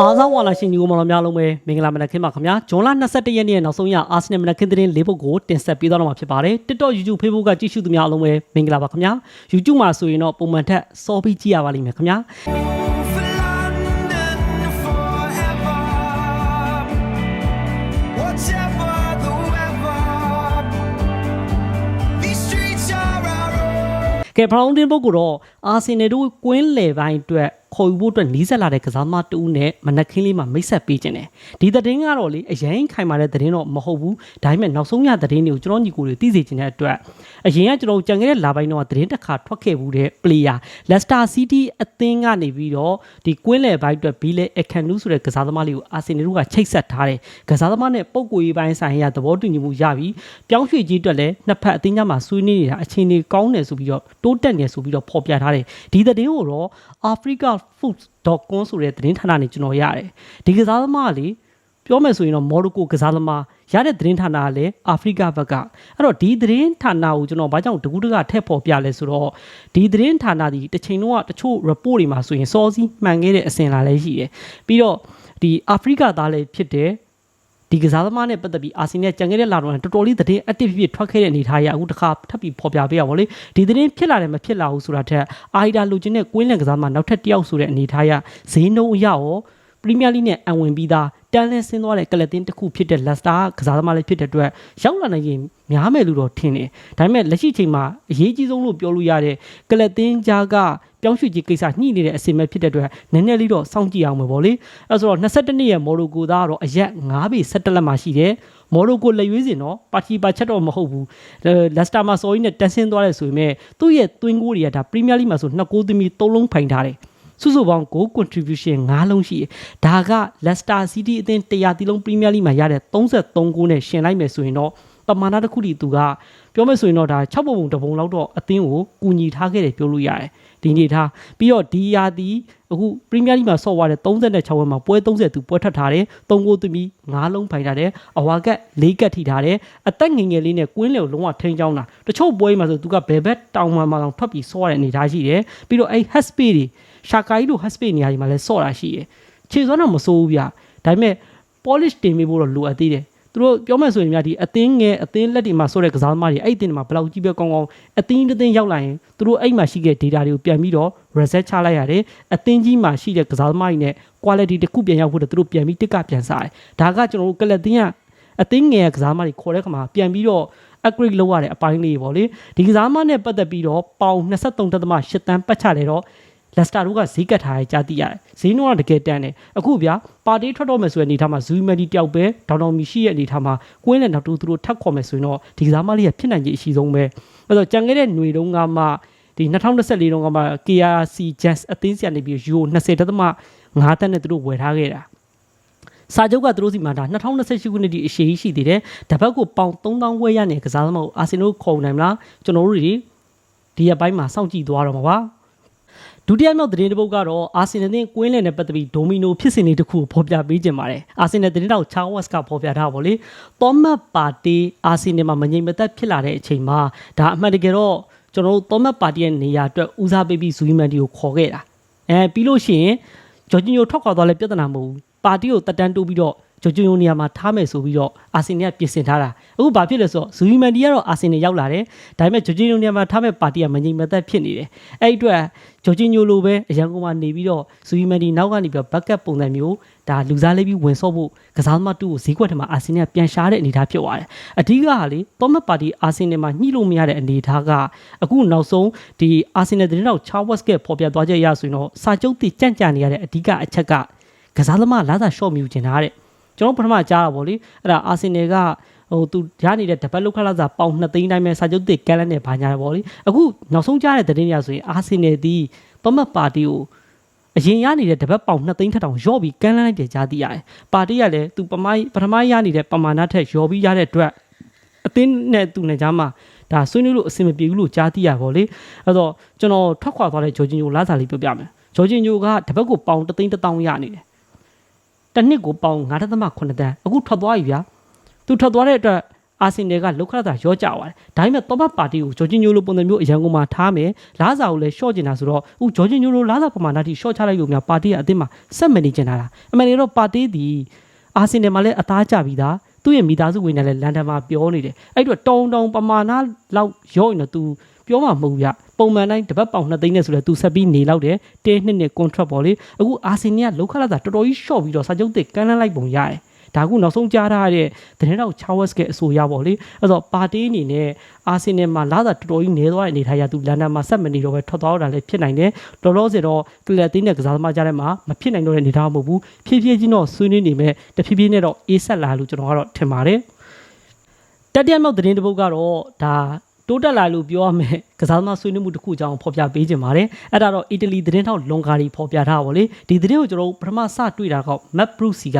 အားစားဝါလာရှင်ညီကိုမတော်များလုံးပဲမင်္ဂလာမနက်ခင်းပါခင်ဗျာဂျွန်လ22ရက်နေ့နောက်ဆုံးရအာဆင်နယ်မနက်ခင်းသတင်း၄ပုဒ်ကိုတင်ဆက်ပေးသွားတော့မှာဖြစ်ပါတယ် TikTok YouTube Facebook ကကြည့်ရှုသူများအားလုံးပဲမင်္ဂလာပါခင်ဗျာ YouTube မှာဆိုရင်တော့ပုံမှန်ထက်စောပြီးကြည့်ရပါလိမ့်မယ်ခင်ဗျာ For London forever. Whatever the weather, these streets are our own. ကဲဘရောင်းတင်ပုတ်ကတော့အာဆင်နယ်တို့ကွင်းလယ်ပိုင်းအတွက်ခေါ်ယူဖို့အတွက်နီးစပ်လာတဲ့ကစားသမားတူဦးနဲ့မနက်ခင်းလေးမှာမိတ်ဆက်ပေးခြင်းတယ်ဒီသတင်းကတော့လေအရင်ခိုင်မာတဲ့သတင်းတော့မဟုတ်ဘူးဒါပေမဲ့နောက်ဆုံးရသတင်းတွေကိုကျွန်တော်ညီကိုတွေသိစေချင်တဲ့အတွက်အရင်ကကျွန်တော်ကြံခဲ့တဲ့လာပိုင်းတော့သတင်းတစ်ခါထွက်ခဲ့ဘူးတဲ့ player Leicester City အသင်းကနေပြီးတော့ဒီကွင်းလယ်ပိုင်းအတွက်ဘီလေအခန်နူးဆိုတဲ့ကစားသမားလေးကိုအာဆင်နယ်တို့ကချိတ်ဆက်ထားတယ်ကစားသမားနဲ့ပုံကိုရေးပိုင်းဆိုင်ရာသဘောတူညီမှုရပြီးပြောင်းရွှေ့ကြီးအတွက်လည်းနှစ်ဖက်အသင်းများမှာဆွေးနွေးနေတာအခြေအနေကောင်းတယ်ဆိုပြီးတော့တိုးတက်နေဆိုပြီးတော့ဖော်ပြထားတယ်ဒီသတင်းကိုတော့ africafood.com ဆိုတဲ့သတင်းဌာနနဲ့ကျွန်တော်ရတယ်ဒီကစားသမားကလေပြောမယ်ဆိုရင်တော့မော်ရိုကိုကစားသမားရတဲ့သတင်းဌာနကလည်းအာဖရိကဘက်ကအဲ့တော့ဒီသတင်းဌာနကိုကျွန်တော်ဘာကြောင့်တကူးတကထည့်ဖော်ပြလဲဆိုတော့ဒီသတင်းဌာနဒီတစ်ချိန်လုံးကတချို့ report တွေမှာဆိုရင်စောစီးမှန်ခဲ့တဲ့အစဉ်လာလည်းရှိတယ်ပြီးတော့ဒီအာဖရိကသားလည်းဖြစ်တယ် ဒီကစားသမားနဲ့ပတ်သက်ပြီးအာဆင်နယ်ကြံခဲ့တဲ့လာတော့တော်တော်လေးသတင်းအတစ်ဖြစ်ထွက်ခဲ့တဲ့အနေထားရအခုတစ်ခါထပ်ပြီးဖော်ပြပေးရပါဘောလေဒီသတင်းဖြစ်လာတယ်မဖြစ်လာဘူးဆိုတာထက်အာဟီဒါလူချင်းနဲ့ကွင်းလန်ကစားသမားနောက်ထပ်တစ်ယောက်ဆိုတဲ့အနေထားရဈေးနှုန်းအရရောပရီးမီးယားလိနဲ့အံဝင်ပြီးသားတန်လင်းဆင်းသွားတဲ့ကလပ်တင်တစ်ခုဖြစ်တဲ့လက်စတာကစားသမားလေးဖြစ်တဲ့အတွက်ရောက်လာနိုင်ရင်များမယ်လို့တော့ထင်တယ်ဒါပေမဲ့လက်ရှိချိန်မှာအရေးကြီးဆုံးလို့ပြောလို့ရတဲ့ကလပ်တင်ကြားက ပြောင်းရွှေ့ခြင်းကိစ္စညှိနေတဲ့အစီအမံဖြစ်တဲ့အတွက်နည်းနည်းလေးတော့စောင့်ကြည့်အောင်ပဲပေါ့လေအဲဆိုတော့22နှစ်ရဲ့မော်ရိုကိုသားကတော့အရက်9ပေ17လက်မှရှိတယ်မော်ရိုကိုလက်ရွေးစင်တော့ပါတီပါချက်တော့မဟုတ်ဘူးလက်စတာမှာစော်ကြီးနဲ့တန်ဆင်းသွားတယ်ဆိုပေမဲ့သူ့ရဲ့သွင်းကိုတွေကဒါပရီးမီးယားလိမှာဆို2ဂိုးသမီး3လုံးဖိုင်ထားတယ်စုစုပေါင်း goal contribution 5လုံးရှိတယ်။ဒါက Leicester City အသင်း100တီလုံးပရီးမီးယားလိမှာရတဲ့33ဂိုးနဲ့ရှင်လိုက်မယ်ဆိုရင်တော့ပမာဏတစ်ခုတည်းသူကပြောမယ်ဆိုရင်တော့ဒါ6ပုံပုံတစ်ပုံလောက်တော့အသင်းကိုကူညီထားခဲ့တယ်ပြောလို့ရတယ်။ ဒီနေ့ထားပြီးတော့ဒီယာတီအခုပရီးမီးယားလိမှာဆော့သွားတဲ့36ဝက်မှာပွဲ30သူပွဲထပ်ထားတယ်။3ဂိုးသမီး5လုံးဖိုင်ထားတယ်။အဝါကက်4ကက်ထိထားတယ်။အသက်ငယ်ငယ်လေးနဲ့ကွင်းလေကိုလုံးဝထိန်းချောင်းတာ။တချို့ပွဲမှာဆိုသူကဘယ်ဘက်တောင်မှမှအောင်ထွက်ပြီးဆော့ရတဲ့အနေအထားရှိတယ်။ပြီးတော့အဲ့ head speed တွေရှာကာကြီးတို့ head speed နေရာဒီမှာလဲဆော့တာရှိတယ်။ခြေစွမ်းတော့မစိုးဘူးဗျ။ဒါပေမဲ့ polish တင်ပေးဖို့တော့လိုအပ်သေးတယ်။သူ တို့ပြောမယ်ဆိုရင်များဒီအသင်းငယ်အသင်းလက်တွေမှာဆော့တဲ့ကစားသမားတွေအဲ့ဒီအသင်းတွေမှာဘယ်လောက်ကြီးပဲကောင်းကောင်းအသင်းတစ်သင်းရောက်လာရင်သူတို့အဲ့မှာရှိတဲ့ data တွေကိုပြန်ပြီးတော့ reset ချလိုက်ရတယ်။အသင်းကြီးမှာရှိတဲ့ကစားသမားတွေနဲ့ quality တစ်ခုပြန်ရောက်ဖို့တော့သူတို့ပြန်ပြီးတစ်ကပြန်စားတယ်။ဒါကကျွန်တော်တို့ကလပ်သင်းကအသင်းငယ်ကစားသမားတွေခေါ်တဲ့ခါမှာပြန်ပြီးတော့ upgrade လုပ်ရတဲ့အပိုင်းလေးပေါ့လေဒီကစားသမားနဲ့ပတ်သက်ပြီးတော့ပေါင်23.8တန်းပတ်ချလေတော့ လက်စတာတို့ကဈေးကတ်ထားရကြားသိရတယ်ဈေးနှုန်းကတကယ်တန်းတယ်အခုဗျာပါတီထွက်တော့မယ်ဆိုတဲ့အနေထားမှာဇူမီမဒီတယောက်ပဲဒေါင်ဒေါင်မီရှိရဲ့အနေထားမှာကွင်းနဲ့နောက်တူသူတို့ထပ်ခေါ်မယ်ဆိုရင်တော့ဒီကစားမလေးကဖြစ်နိုင်ခြေအရှိဆုံးပဲအဲ့တော့ကြံခဲ့တဲ့ຫນွေတုန်းကမှဒီ2024တုန်းကမှ KRC Jazz အသင်းစီကနေပြီးယူ20.5တန်းနဲ့သူတို့ဝယ်ထားခဲ့တာစာချုပ်ကသူတို့စီမှာဒါ2028ခုနှစ်ဒီအရှိရှိသေးတယ်။တပတ်ကိုပေါင်3000ဝဲရနေကစားသမားကိုအာဆင်နယ်ခေါ်နိုင်မလားကျွန်တော်တို့တွေဒီရက်ပိုင်းမှာစောင့်ကြည့်သွားတော့မှာပါ။ ဒုတိယမြောက်သတင်းတစ်ပုဒ်ကတော့အာဆင်နယ်နဲ့ကွင်းလန်နဲ့ပတ်သက်ပြီးဒိုမီနိုဖြစ်စဉ်လေးတစ်ခုကိုဖော်ပြပေးခြင်းပါတယ်။အာဆင်နယ်သတင်းတောက်ချာဝက်စ်ကဖော်ပြထားပါဗောလေ။သောမတ်ပါတီအာဆင်နယ်မှာမငြိမ်မသက်ဖြစ်လာတဲ့အချိန်မှာဒါအမှန်တကယ်တော့ကျွန်တော်တို့သောမတ်ပါတီရဲ့နေရာအတွက်ဦးစားပေးပြီးဇူမန်တီကိုခေါ်ခဲ့တာ။အဲပြီးလို့ရှိရင်ဂျော်ဂျီညိုထွက်ခွာသွားလဲပြဿနာမဟုတ်ဘူး။ပါတီကိုတက်တန်းတိုးပြီးတော့ ဂျိုဂျီယိုနေရာမှာထားမယ်ဆိုပြီးတော့အာဆင်နယ်ကပြင်ဆင်ထားတာအခုဘာဖြစ်လဲဆိုတော့ဇူယီမန်ဒီကတော့အာဆင်နယ်ရောက်လာတယ်ဒါပေမဲ့ဂျိုဂျီယိုနေရာမှာထားမဲ့ပါတီကမငြိမ်မသက်ဖြစ်နေတယ်အဲ့ဒီအတွက်ဂျိုဂျီညိုလိုပဲအရန်ကုန်မှာနေပြီးတော့ဇူယီမန်ဒီနောက်ကနေပြီးတော့ဘက်ကပ်ပုံစံမျိုးဒါလူစားလေးပြီးဝင်ဆော့ဖို့ကစားသမားတူကိုဈေးကွက်ထဲမှာအာဆင်နယ်ကပြန်ရှားတဲ့အနေအထားဖြစ်သွားတယ်အဓိကကလေသောမတ်ပါတီအာဆင်နယ်မှာညှိလို့မရတဲ့အနေအထားကအခုနောက်ဆုံးဒီအာဆင်နယ်သတင်းတော့ချာဝက်စ်ကပေါ်ပြသွားချက်ရဆိုရင်တော့စာချုပ်တည်ကြန့်ကြာနေရတဲ့အဓိကအချက်ကကစားသမားလာသာရှော့မြူကျင်တာတဲ့ ကျွန်တော်ပထမကြားတာဗောလေအဲ့ဒါအာဆင်နယ်ကဟိုသူရနေတဲ့တပတ်လောက်ခလာစားပေါင်2သိန်းတိုင်းပဲစာချုပ်တစ်ကလန်နဲ့ဘာညာဗောလေအခုနောက်ဆုံးကြားတဲ့သတင်းတွေဆိုရင်အာဆင်နယ်ဒီပမတ်ပါတီကိုအရင်ရနေတဲ့တပတ်ပေါင်2သိန်းထက်တောင်ရော့ပြီးကလန်လိုက်တယ်ကြားသိရတယ်ပါတီကလည်းသူပမိုင်းပထမရနေတဲ့ပမာဏထက်ရော့ပြီးရတဲ့အတွက်အသင်းနဲ့သူနဲ့ကြားမှာဒါဆွေးနွေးလို့အဆင်မပြေဘူးလို့ကြားသိရပါလေအဲ့တော့ကျွန်တော်ထွက်ခွာသွားတဲ့ဂျော်ဂျင်ယိုလာစာလေးပြောပြမယ်ဂျော်ဂျင်ယိုကတပတ်ကိုပေါင်3သိန်း1000ရနေတယ် တစ်နှစ်ကိုပေါင်9.8တန်းအခုထွက်သွားပြီဗျာသူထွက်သွားတဲ့အတွက်အာဆင်နယ်ကလောက်ခရတာရောကြသွားတယ်ဒါပေမဲ့တော့ပါတီကိုဂျော်ဂျီညိုလိုပုံစံမျိုးအရန်ကုန်မှာထားမယ်လာစာကိုလည်းရှော့ကျင်တာဆိုတော့အခုဂျော်ဂျီညိုလိုလာစာပမာဏတိရှော့ချလိုက်လို့များပါတီကအသင်းမှာဆက်မနေကျင်တာလားအမှန်တကယ်တော့ပါတီဒီအာဆင်နယ်မှာလည်းအသားကျပြီးသားသူ့ရဲ့မိသားစုဝင်တွေလည်းလန်ဒန်မှာပြောနေတယ်အဲ့တော့တုံတုံပမာဏလောက်ရော့ရင်တော့ तू ပြောမှာမဟုတ်ဘူးဗျပုံမှန်တိုင်းတပတ်ပေါင်2သိန်းနဲ့ဆိုလဲ तू ဆက်ပြီးနေလောက်တယ်တဲနှစ်နှစ် contract ပေါ့လေအခုအာဆင်နယ်ကလောက်ခလာတာတော်တော်ကြီး short ပြီးတော့စာချုပ်သစ်ကမ်းလှမ်းလိုက်ပုံရတယ်ဒါကနောက်ဆုံးကြားထားတဲ့သတင်းတော့ Charles ကအဆိုရပေါ့လေအဲ့တော့ပါတီအနေနဲ့အာဆင်နယ်မှာလာတာတော်တော်ကြီးနေသွားတဲ့အနေထားရ तू လန်ဒန်မှာဆက်မနေတော့ပဲထွက်သွားတာလည်းဖြစ်နိုင်တယ်တော်တော်စီတော့ကလပ်တင်းနဲ့ကစားသမားကြားထဲမှာမဖြစ်နိုင်တော့တဲ့အနေထားမဟုတ်ဘူးဖြည်းဖြည်းချင်းတော့ဆွေးနွေးနေမဲ့တဖြည်းဖြည်းနဲ့တော့အေးဆက်လာလို့ကျွန်တော်ကတော့ထင်ပါတယ်တတိယမြောက်သတင်းတစ်ပုဒ်ကတော့ဒါ တိုးတက်လာလို့ပြောရမယ်ကစားသမားဆွေးနွေးမှုတစ်ခုအကြောင်းဖော်ပြပေးခြင်းပါတယ်အဲ့ဒါတော့အီတလီသတင်းထောက်လွန်ကာရီဖော်ပြထားပါလေဒီသတင်းကိုကျွန်တော်တို့ပထမစတွေ့တာကမက်ဘရုစီက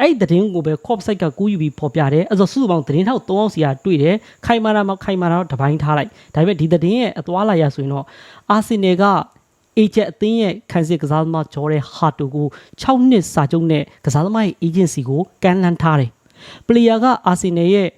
အဲ့ဒီသတင်းကိုပဲ cop site ကကူးယူပြီးဖော်ပြတယ်အဲ့တော့စုစုပေါင်းသတင်းထောက်3အောင်စီကတွေ့တယ်ခိုင်မာတာမခိုင်မာတာတော့တပိုင်းထားလိုက်ဒါပေမဲ့ဒီသတင်းရဲ့အသွားလာရဆိုရင်တော့အာဆင်နယ်ကအေဂျက်အသင်းရဲ့ခံစစ်ကစားသမားဂျော်ရဲဟာတိုကို6နှစ်စာချုပ်နဲ့ကစားသမားရဲ့ agency ကိုကမ်းလှမ်းထားတယ်ပလေယာကအာဆင်နယ်ရဲ့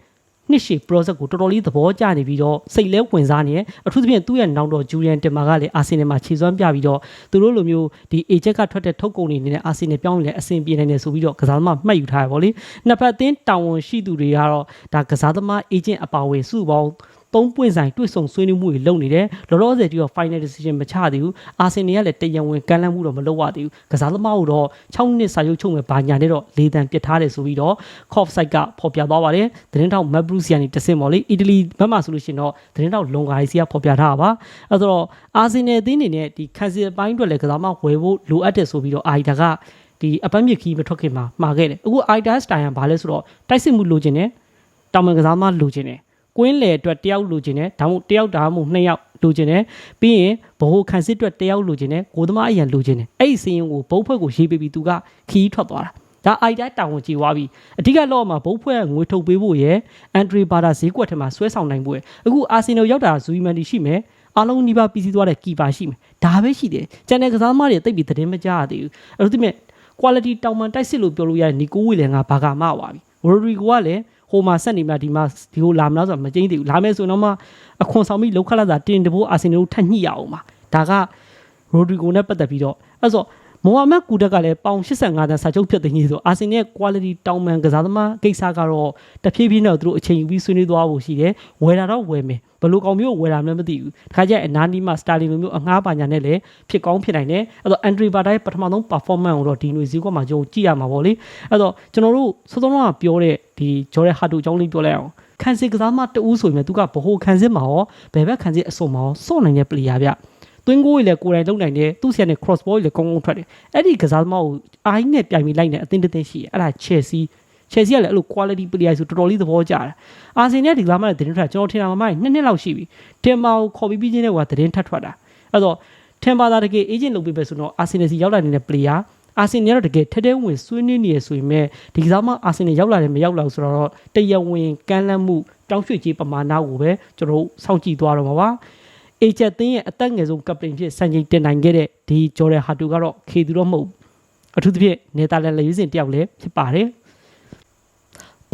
နှစ်ရှည် project ကိုတော်တော်လေးသဘောကျနေပြီးတော့စိတ်လဲဝင်စားနေတယ်အထူးသဖြင့်သူ့ရဲ့နောက်တော်ဂျူလီယန်တင်မာကလည်းအာဆင်နယ်မှာခြေစွမ်းပြပြီးတော့သူတို့လိုမျိုးဒီ agent ကထွက်တဲ့ထုတ်ကုန်တွေနဲ့အာဆင်နယ်ပြောင်းလဲအဆင်ပြေနိုင်တယ်ဆိုပြီးတော့ကစားသမားမှတ်ယူထားရပါလေနှစ်ဖက်အသင်းတာဝန်ရှိသူတွေကတော့ဒါကစားသမား agent အပါအဝင်စုပေါင်း သုံးပွင့်ဆိုင်တွေ့ဆုံဆွေးနွေးမှုတွေလုပ်နေတယ်လောလောဆယ်ကြီးတော့ final decision မချသေးဘူးအာဆင်နယ်ကလည်းတရားဝင်ကမ်းလှမ်းမှုတော့မလုပ်ရသေးဘူးကစားသမားကိုတော့6နှစ်စာချုပ်ချုပ်မဲ့ဘာညာနဲ့တော့လေးတန်ပစ်ထားတယ်ဆိုပြီးတော့ Cof site ကဖော်ပြသွားပါတယ်သတင်းထောက် Matt Bruce ကနေတဆင့်ပေါ့လေအီတလီဘက်မှာဆိုလို့ရှိရင်တော့သတင်းထောက်လွန်ဂါရီစီကဖော်ပြထားတာပါအဲဆိုတော့အာဆင်နယ်အသင်းအနေနဲ့ဒီခံစီအပိုင်းအတွက်လည်းကစားမဝယ်ဖို့လိုအပ်တယ်ဆိုပြီးတော့အာရီတာကဒီအပန်းမြစ်ခီးမထွက်ခင်မှာမှာခဲ့တယ်အခုအာရီတာစတိုင်ကဘာလဲဆိုတော့တိုက်စစ်မှုလိုချင်တယ်တောင်ပန်ကစားမလိုချင်တယ် ကွင်းလေအတွက်တယောက်လိုချင်တယ်ဒါမှမဟုတ်တယောက်ဒါမှမဟုတ်နှစ်ယောက်လိုချင်တယ်ပြီးရင်ဘ ਹੁ ခံစစ်အတွက်တယောက်လိုချင်တယ်ကိုသမားအရန်လိုချင်တယ်အဲ့ဒီစင်းရင်ကိုဘုတ်ဖွဲ့ကိုရေးပေးပြီးသူကခီးထွက်သွားတာဒါအိုက်တိုင်းတာဝန်ကြီးသွားပြီအဓိကလော့မှာဘုတ်ဖွဲ့ငွေထုတ်ပေးဖို့ရယ်အန်ဒရီဘာတာဈေးကွက်ထဲမှာဆွဲဆောင်နိုင်ဖို့ရယ်အခုအာဆင်နယ်ရောက်တာဇူီမန်တီရှိမယ်အားလုံးနီးပါးပြီးစီးသွားတဲ့ကီပါရှိမယ်ဒါပဲရှိတယ်ကျန်တဲ့ကစားသမားတွေတိတ်ပြီးသတင်းမကြရသေးဘူးအဲ့လိုသိမြဲ quality တောင်မှန်တိုက်စစ်လို့ပြောလို့ရတဲ့နီကိုဝီလည်းငါဘာကမှပါပြီရိုဒရီဂိုကလည်း ဟိုမှာဆက်နေမှဒီမှာဒီကိုလာမလားဆိုတော့မကျင်းသေးဘူးလာမယ်ဆိုတော့မှအခွန်ဆောင်ပြီးလောက်ခလာတာတင်တဘိုးအာဆင်နယ်ကိုထပ်ညှိရအောင်ပါဒါကရိုဒရီဂိုနဲ့ပတ်သက်ပြီးတော့အဲ့ဆို မိုဟာမက်ကူတက်ကလည်းပေါင်85တန်းစာချုပ်ဖြတ်သိမ်းကြီးဆိုအာဆင်နယ် quality တောင်မှန်ကစားသမားကိစ္စကတော့တဖြည်းဖြည်းနဲ့သူတို့အချိန်ယူပြီးဆွေးနွေးသွားဖို့ရှိတယ်ဝယ်တာတော့ဝယ်မယ်ဘယ်လိုကောင်မျိုးဝယ်တာမှလည်းမသိဘူးတခါကျအနာနီမှာစတာလင်လိုမျိုးအငှားပါညာနဲ့လည်းဖြစ်ကောင်းဖြစ်နိုင်တယ်အဲ့တော့အန်ဒရီဘာတိုင်းပထမဆုံး performance ကိုတော့ဒီຫນွေစည်းကွက်မှာကြုံကြည့်ရမှာပေါ့လေအဲ့တော့ကျွန်တော်တို့စောစောကပြောတဲ့ဒီဂျော်ရဲဟာတူအကြောင်းလေးပြောလိုက်အောင်ခန်းစစ်ကစားမတူးဆိုရင်သူကဘ ਹੁ ခန်းစစ်မှာရောဘယ်ဘက်ခန်းစစ်အစုံမှာရောစော့နိုင်တဲ့ player ဗျ တွင်းကိုကြီးလည်းကိုယ်တိုင်လုံနိုင်တယ်သူ့ဆီကနေ cross ball ကြီးလည်းကောင်းကောင်းထွက်တယ်အဲ့ဒီကစားသမားကိုအိုင်းနဲ့ပြိုင်ပြီးလိုက်နေအသင်းတစ်သင်းရှိတယ်အဲ့ဒါ Chelsea Chelsea ကလည်းအဲ့လို quality player ဆိုတော်တော်လေးသဘောကျတယ်အာဆင်နယ်ဒီလာမနဲ့သတင်းထွက်ကျွန်တော်ထင်တာမမိုင်းနှစ်နှစ်လောက်ရှိပြီတင်မာကိုခေါ်ပြီးပြီးချင်းတဲ့ကွာသတင်းထပ်ထွက်တာအဲ့တော့ထင်ပါတာတကယ် agent လုပ်ပေးပဲဆိုတော့အာဆင်နယ်စီရောက်လာနေတဲ့ player အာဆင်နယ်ကတော့တကယ်ထဲထဲဝင်ဆွေးနွေးနေရဆိုရင်မဲ့ဒီကစားမအာဆင်နယ်ရောက်လာတယ်မရောက်လာဘူးဆိုတော့တရားဝင်ကမ်းလှမ်းမှုတောင်းရွှေ့ကြီးပမာဏကိုပဲကျွန်တော်တို့စောင့်ကြည့်သွားတော့မှာပါ အေဂျက်တင်းရဲ့အသက်ငယ်ဆုံးကပတိန်ဖြစ်စံချိန်တင်နိုင်ခဲ့တဲ့ဒီဂျော်ဒန်ဟာတူကတော့ခေသူတော့မဟုတ်ဘူးအထူးသဖြင့်နေတာလန်လေယူစင်တယောက်လည်းဖြစ်ပါတယ်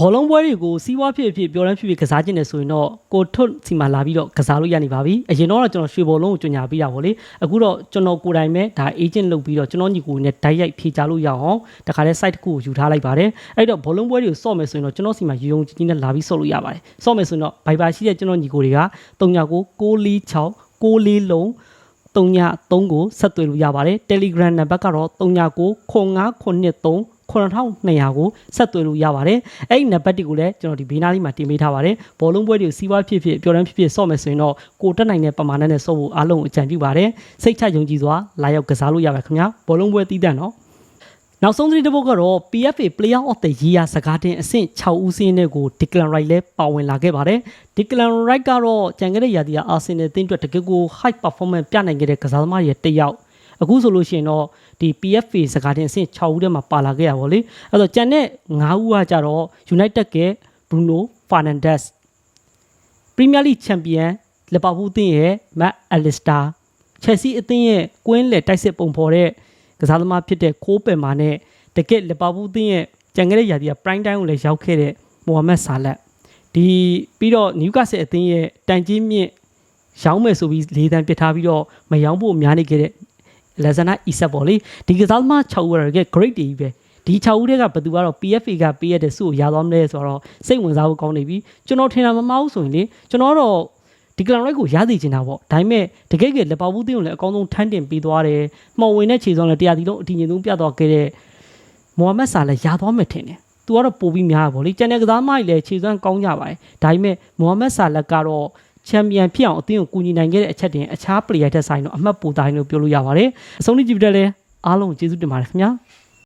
ဘောလုံးပွဲတွေကိုစီးပွားဖြစ်ဖြစ်ပြောတမ်းဖြစ်ဖြစ်ကစားခြင်းနဲ့ဆိုရင်တော့ကိုထွတ်စီမှာလာပြီးတော့ကစားလို့ရနေပါပြီအရင်တော့ကျွန်တော်ရွှေဘောလုံးကိုကြညာပေးတာဗောလေအခုတော့ကျွန်တော်ကိုယ်တိုင်ပဲဒါ agent လုပ်ပြီးတော့ကျွန်တော်ညီကိုနဲ့ဓာတ်ရိုက်ဖြေချလို့ရအောင်တခါလဲ site တစ်ခုကိုယူထားလိုက်ပါတယ်အဲ့တော့ဘောလုံးပွဲတွေကိုစော့မယ်ဆိုရင်တော့ကျွန်တော်စီမှာယူုံကြီးကြီးနဲ့လာပြီးစော့လို့ရပါတယ်စော့မယ်ဆိုရင်တော့ Viber ရှိတဲ့ကျွန်တော်ညီကိုတွေက3996 94လုံး39ကိုဆက်သွယ်လို့ရပါတယ် Telegram နံပါတ်ကတော့399593 9200ကိုဆက်သွယ်လို့ရပါတယ်။အဲ့ဒီနံပါတ်တွေကိုလည်းကျွန်တော်ဒီဘေးနားလေးမှာတင်ပေးထားပါတယ်။ဘောလုံးပွဲတွေကိုစီးပွားဖြစ်ဖြစ်ပြောတမ်းဖြစ်ဖြစ်ဆော့မယ်ဆိုရင်တော့ကိုတက်နိုင်တဲ့ပမာဏနဲ့ဆော့ဖို့အားလုံးအကြံပြုပါတယ်။စိတ်ချယုံကြည်စွာလာရောက်ကစားလို့ရပါခင်ဗျာ။ဘောလုံးပွဲတီးတန့်နော်။နောက်ဆုံးသတင်းတစ်ပုဒ်ကတော့ PFA Player of the Year စကားတင်အဆင့်6ဦးစင်းတဲ့ကို Declan Rice လည်းပါဝင်လာခဲ့ပါတယ်။ Declan Rice ကတော့ကြံခဲ့တဲ့ရာသီက Arsenal တင်းအတွက်တကယ်ကို high performance ပြနိုင်ခဲ့တဲ့ကစားသမားရဲ့တစ်ယောက်အခုဆိုလို့ရှိရင်တော့ ဒီ PFA စကားတင်အဆင့်6ဦးထဲမှာပါလာခဲ့ရပါလေအဲ့တော့ကျန်တဲ့9ဦးကကြတော့ United က Bruno Fernandes Premier League Champion လီဗာပူးအသင်းရဲ့ Matt Allister Chelsea အသင်းရဲ့ကွင်းလေတိုက်စစ်ပုံဖော်တဲ့ကစားသမားဖြစ်တဲ့ကိုးပယ်မာနဲ့တကက်လီဗာပူးအသင်းရဲ့ကြံခဲ့တဲ့ရာသီက Prime Time ကိုလည်းရောက်ခဲ့တဲ့မိုဟာမက်ဆာလက်ဒီဒီပြီးတော့နယူကာဆယ်အသင်းရဲ့တန်ကြီးမြင့်ရောင်းမယ်ဆိုပြီးလေးတန်းပစ်ထားပြီးတော့မရောင်းဖို့များနေခဲ့တဲ့ လက်ဇနာအီဆက်ပေါ့လေဒီကစားသမား6ဦးရတဲ့ great တွေကြီးပဲဒီ6ဦးတွေကဘယ်သူကတော့ PFA ကပေးရတဲ့စုကိုရသွားမလဲဆိုတော့စိတ်ဝင်စားဖို့ကောင်းနေပြီကျွန်တော်ထင်တာမမှားဘူးဆိုရင်လေကျွန်တော်တော့ဒီကလောင်ရိုက်ကိုရသိချင်တာပေါ့ဒါပေမဲ့တကယ်ကလက်ပါဘူးတင်းကိုလည်းအကောင်းဆုံးထမ်းတင်ပေးသွားတယ်မှော်ဝင်တဲ့ခြေစွမ်းလည်းတရားဒီလုံးအထင်ကြီးဆုံးပြသွားခဲ့တဲ့မိုဟာမက်ဆာလည်းရသွားမယ်ထင်တယ်သူကတော့ပိုပြီးများတာပေါ့လေကျန်တဲ့ကစားသမားတွေလည်းခြေစွမ်းကောင်းကြပါတယ်ဒါပေမဲ့မိုဟာမက်ဆာလက်ကတော့ ချန်ပီယံဖြစ်အောင်အသင်းကိုကူညီနိုင်ခဲ့တဲ့အချက်တင်အခြားပလေယာထက်ဆိုင်တော့အမှတ်ပိုတိုင်းလို့ပြောလို့ရပါတယ်အဆုံးထိကြည့်ပြတဲ့လဲအားလုံးကျေးဇူးတင်ပါတယ်ခင်ဗျာ